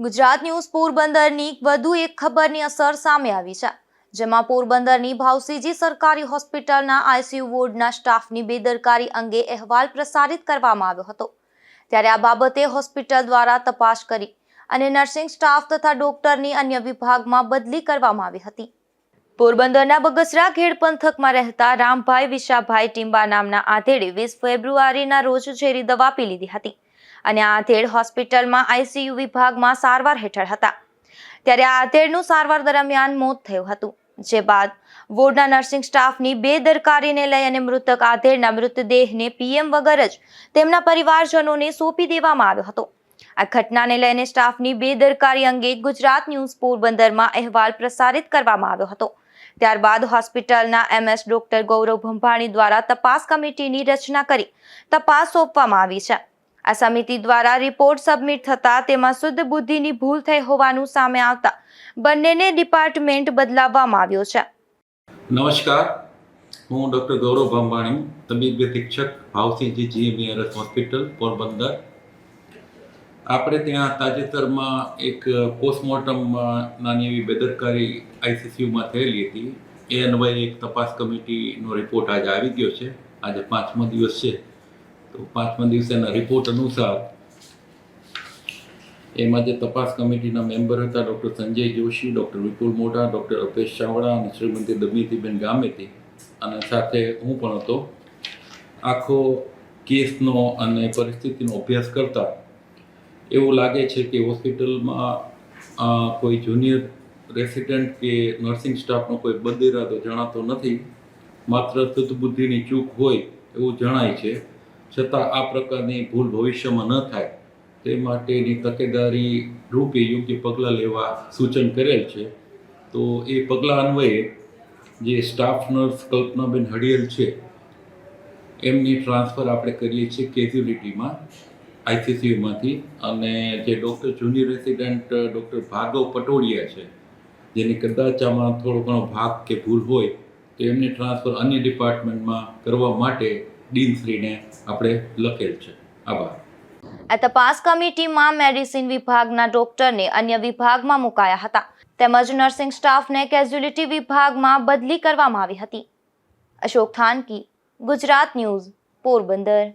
Gujarat news પોરબંદરની વધુ એક ખબરની અસર સામે આવી છે, જેમાં પોરબંદરની ભાવસીજી સરકારી હોસ્પિટલના આઈસીયુ વોર્ડના સ્ટાફની બેદરકારી અંગે અહેવાલ પ્રસારિત કરવામાં આવ્યો હતો. ત્યારે આ બાબતે હોસ્પિટલ દ્વારા તપાસ કરી અને નર્સિંગ સ્ટાફ તથા ડોક્ટરની અન્ય વિભાગમાં બદલી કરવામાં આવી હતી. પોરબંદરના બગસરા ખેડ પંથકમાં રહેતા રામભાઈ વિશાભાઈ ટીંબા નામના આધેડે વીસ ફેબ્રુઆરીના રોજ ઝેરી દવા પી લીધી હતી. અને આધેડ હોસ્પિટલમાં આઈસીયુ વિભાગમાં સારવાર હેઠળ હતા. ત્યારે આધેડનું સારવાર દરમિયાન મોત થયું હતું. જે બાદ વોર્ડના નર્સિંગ સ્ટાફની બેદરકારીને લઈ અને મૃતક આધેડના મૃતદેહને પીએમ વગર જ તેમના પરિવારજનોને સોંપી દેવામાં આવ્યો હતો. આ ઘટનાને લઈને સ્ટાફની બેદરકારી અંગે ગુજરાત ન્યૂઝ પોરબંદરમાં અહેવાલ પ્રસારિત કરવામાં આવ્યો હતો. ત્યારબાદ હોસ્પિટલના એમએસ ડોક્ટર ગૌરવ ભંભાણી દ્વારા તપાસ કમિટીની રચના કરી તપાસ સોંપવામાં આવી છે. આ સમિતિ દ્વારા રિપોર્ટ સબમિટ થતા તેમાં શુદ્ધ બુદ્ધિની ભૂલ થઈ હોવાનું સામે આવતા બંનેને ડિપાર્ટમેન્ટ બદલાવવામાં આવ્યો છે. નમસ્કાર. હું ડૉક્ટર ગૌરવ ભાંભાણી તબીબી શિક્ષક ભાવસિંહજી જીએમઆરએસ હોસ્પિટલ, પોરબંદર. આપણે ત્યાં તાજેતરમાં એક પોસ્ટમોર્ટમમાં નાની એવી બેદરકારી આઈસીસીયુમાં થયેલી હતી. એ અન્વયે એક તપાસ કમિટીનો રિપોર્ટ આજે આવી ગયો છે. આજે પાંચમો દિવસ છે. તો પાંચમા દિવસેના રિપોર્ટ અનુસાર એમાં જે તપાસ કમિટીના મેમ્બર હતા doctor Sanjay Joshi, doctor Vipul Modha, doctor Alpesh Chavda અને શ્રીમતી દમિતીબેન ગામેતી. અને સાથે હું પણ હતો. આખો કેસનો અને પરિસ્થિતિનો અભ્યાસ કરતા એવું લાગે છે કે હોસ્પિટલમાં કોઈ જુનિયર રેસિડન્ટ કે નર્સિંગ સ્ટાફનો કોઈ બદઇરાદો જણાતો નથી. માત્ર શુદ્ધ બુદ્ધિની ચૂક હોય એવું જણાય છે. છતાં આ પ્રકારની ભૂલ ભવિષ્યમાં ન થાય. તે માટેની તકેદારી રૂપે યોગ્ય પગલાં લેવા સૂચન કરેલ છે. તો એ પગલાં અન્વયે જે સ્ટાફ નર્સ કલ્પનાબેન હડિયલ છે, એમની ટ્રાન્સફર આપણે કરીએ છીએ કેઝ્યુલિટીમાં આઈસીસીયુમાંથી અને જે doctor junior resident doctor Bhargav Patodiya છે, જેની કદાચ આમાં થોડો ઘણો ભાગ કે ભૂલ હોય, તો એમની ટ્રાન્સફર અન્ય ડિપાર્ટમેન્ટમાં કરવા માટે ડીનશ્રીને આપણે લખેલ છે. આભાર. આ તપાસ કમિટીમાં મેડિસિન વિભાગના ડોક્ટરને અન્ય વિભાગમાં મુકાયા હતા. તેમજ નર્સિંગ સ્ટાફને કેઝ્યુલિટી વિભાગમાં બદલી કરવામાં આવી હતી. અશોક થાનકી, ગુજરાત ન્યૂઝ, પોરબંદર.